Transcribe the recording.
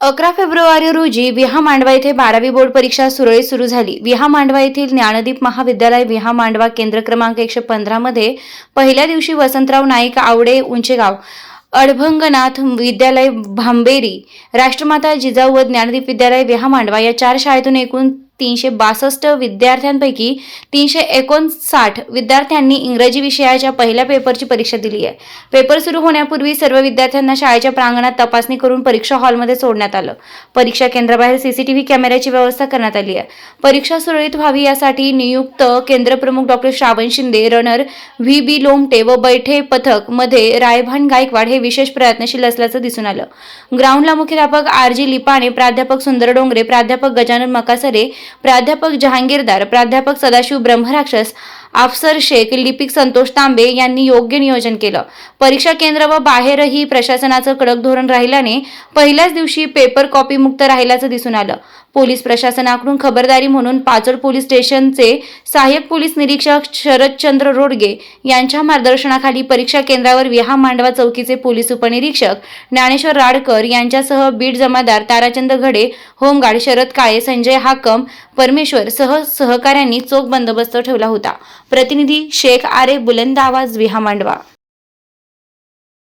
अकरा फेब्रुवारी रोजी विहा मांडवा येथे बारावी बोर्ड परीक्षा सुरळीत सुरू झाली. विहा मांडवा येथील ज्ञानदीप महाविद्यालय विहा मांडवा केंद्र क्रमांक एकशे पंधरामध्ये पहिल्या दिवशी वसंतराव नाईक आवडे उंचेगाव अडभंगनाथ विद्यालय भांबेरी राष्ट्रमाता जिजाऊ व ज्ञानदीप विद्यालय विहा मांडवा या चार शाळेतून एकूण तीनशे बासष्ट विद्यार्थ्यांपैकी तीनशे एकोणसाठ विद्यार्थ्यांनी इंग्रजी विषयाच्या पहिल्या पेपरची परीक्षा दिली आहे. पेपर सुरू होण्यापूर्वी सर्व विद्यार्थ्यांना शाळेच्या प्रांगणात तपासणी करून परीक्षा हॉलमध्ये सोडण्यात आलं. परीक्षा केंद्राबाहेर सीसीटीव्ही कॅमेऱ्याची व्यवस्था करण्यात आली आहे. परीक्षा सुरळीत व्हावी यासाठी नियुक्त केंद्रप्रमुख doctor Shravan Shinde runner V B Lomte व बैठे पथकमध्ये रायभान गायकवाड हे विशेष प्रयत्नशील असल्याचं दिसून आलं. ग्राउंडला मुख्याध्यापक आर जी लिपाणे प्राध्यापक सुंदर डोंगरे प्राध्यापक गजानन मकासरे प्राध्यापक जहांगीरदार प्राध्यापक सदाशिव ब्रह्मराक्षस अफसर शेख लिपिक संतोष तांबे यांनी योग्य नियोजन केलं. परीक्षा केंद्र व बाहेरही प्रशासनाचं कडक धोरण राहिल्याने पहिल्याच दिवशी पेपर कॉपी मुक्त राहिल्याचं दिसून आलं. पोलीस प्रशासनाकडून खबरदारी म्हणून पाचोड पोलीस स्टेशनचे सहाय्यक पोलीस निरीक्षक शरदचंद्र रोडगे यांच्या मार्गदर्शनाखाली परीक्षा केंद्रावर विहा मांडवा चौकीचे पोलीस उपनिरीक्षक ज्ञानेश्वर राडकर यांच्यासह बीड जमादार ताराचंद घडे होमगार्ड शरद काळे संजय हाकम परमेश्वर सह सहकाऱ्यांनी चोख बंदोबस्त ठेवला होता. प्रतिनिधी शेख आरे बुलंद आवाज विहा मांडवा